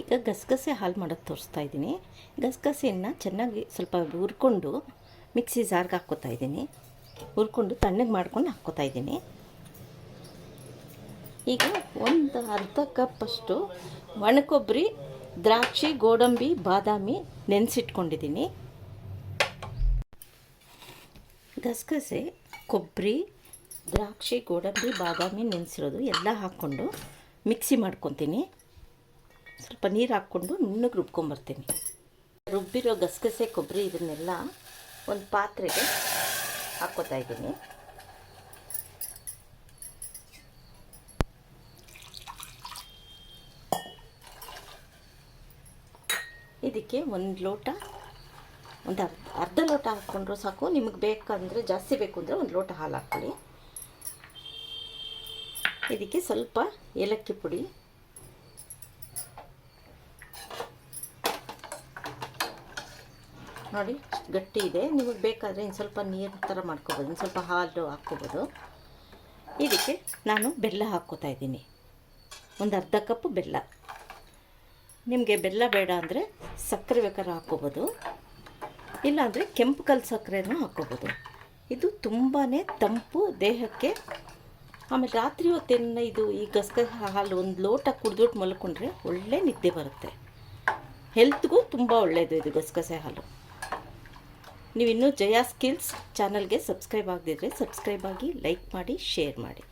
ಈಗ ಗಸಗಸೆ ಹಾಲು ಮಾಡೋದು ತೋರಿಸ್ತಾ ಇದ್ದೀನಿ. ಗಸಗಸೆಯನ್ನು ಚೆನ್ನಾಗಿ ಸ್ವಲ್ಪ ಹುರ್ಕೊಂಡು ಮಿಕ್ಸಿ ಜಾರ್ಗೆ ಹಾಕ್ಕೋತಾ ಇದ್ದೀನಿ. ಹುರ್ಕೊಂಡು ತಣ್ಣಗೆ ಮಾಡ್ಕೊಂಡು ಹಾಕ್ಕೋತಾ ಇದ್ದೀನಿ. ಈಗ ಒಂದು ಅರ್ಧ ಕಪ್ಪಷ್ಟು ಒಣಕೊಬ್ಬರಿ, ದ್ರಾಕ್ಷಿ, ಗೋಡಂಬಿ, ಬಾದಾಮಿ ನೆನೆಸಿಟ್ಕೊಂಡಿದ್ದೀನಿ. ಗಸಗಸೆ, ಕೊಬ್ಬರಿ, ದ್ರಾಕ್ಷಿ, ಗೋಡಂಬಿ, ಬಾದಾಮಿ ನೆನೆಸಿರೋದು ಎಲ್ಲ ಹಾಕ್ಕೊಂಡು ಮಿಕ್ಸಿ ಮಾಡ್ಕೊತೀನಿ. ಸ್ವಲ್ಪ ನೀರು ಹಾಕ್ಕೊಂಡು ನುಣ್ಣಗೆ ರುಬ್ಕೊಂಬರ್ತೀನಿ. ರುಬ್ಬಿರೋ ಗಸಗಸೆ, ಕೊಬ್ಬರಿ ಇದನ್ನೆಲ್ಲ ಒಂದು ಪಾತ್ರೆಗೆ ಹಾಕ್ಕೋತಾ ಇದ್ದೀನಿ. ಇದಕ್ಕೆ ಒಂದು ಲೋಟ, ಒಂದು ಅರ್ಧ ಅರ್ಧ ಲೋಟ ಹಾಕ್ಕೊಂಡ್ರೂ ಸಾಕು. ನಿಮಗೆ ಬೇಕಂದರೆ, ಜಾಸ್ತಿ ಬೇಕು ಅಂದರೆ ಒಂದು ಲೋಟ ಹಾಲು ಹಾಕ್ಕೊಳ್ಳಿ. ಇದಕ್ಕೆ ಸ್ವಲ್ಪ ಏಲಕ್ಕಿ ಪುಡಿ ನೋಡಿ, ಗಟ್ಟಿ ಇದೆ. ನಿಮಗೆ ಬೇಕಾದರೆ ಇನ್ನು ಸ್ವಲ್ಪ ನೀರು ಥರ ಮಾಡ್ಕೊಬೋದು. ಇನ್ನು ಸ್ವಲ್ಪ ಹಾಲು ಹಾಕ್ಕೋಬೋದು. ಇದಕ್ಕೆ ನಾನು ಬೆಲ್ಲ ಹಾಕ್ಕೋತಾ ಇದ್ದೀನಿ. ಒಂದು ಅರ್ಧ ಕಪ್ ಬೆಲ್ಲ. ನಿಮಗೆ ಬೆಲ್ಲ ಬೇಡ ಅಂದರೆ ಸಕ್ಕರೆ ಬೇಕಾದ್ರೆ ಹಾಕ್ಕೋಬೋದು. ಇಲ್ಲಾಂದರೆ ಕೆಂಪು ಕಲ್ಲು ಸಕ್ಕರೆನೂ ಹಾಕ್ಕೋಬೋದು. ಇದು ತುಂಬಾ ತಂಪು, ದೇಹಕ್ಕೆ. ಆಮೇಲೆ ರಾತ್ರಿ ಹೊತ್ತೇನ ಇದು ಈ ಗಸಗಸೆ ಹಾಲು ಒಂದು ಲೋಟ ಕುಡಿದ್ಬಿಟ್ಟು ಮಲ್ಕೊಂಡ್ರೆ ಒಳ್ಳೆ ನಿದ್ದೆ ಬರುತ್ತೆ. ಹೆಲ್ತ್ಗೂ ತುಂಬ ಒಳ್ಳೆಯದು ಇದು ಗಸಗಸೆ ಹಾಲು. ನೀವು ಇನ್ನೂ ಜಯಾ ಸ್ಕಿಲ್ಸ್ ಚಾನಲ್ಗೆ ಸಬ್ಸ್ಕ್ರೈಬ್ ಆಗದಿದ್ರೆ ಸಬ್ಸ್ಕ್ರೈಬ್ ಆಗಿ ಲೈಕ್ ಮಾಡಿ ಶೇರ್ ಮಾಡಿ.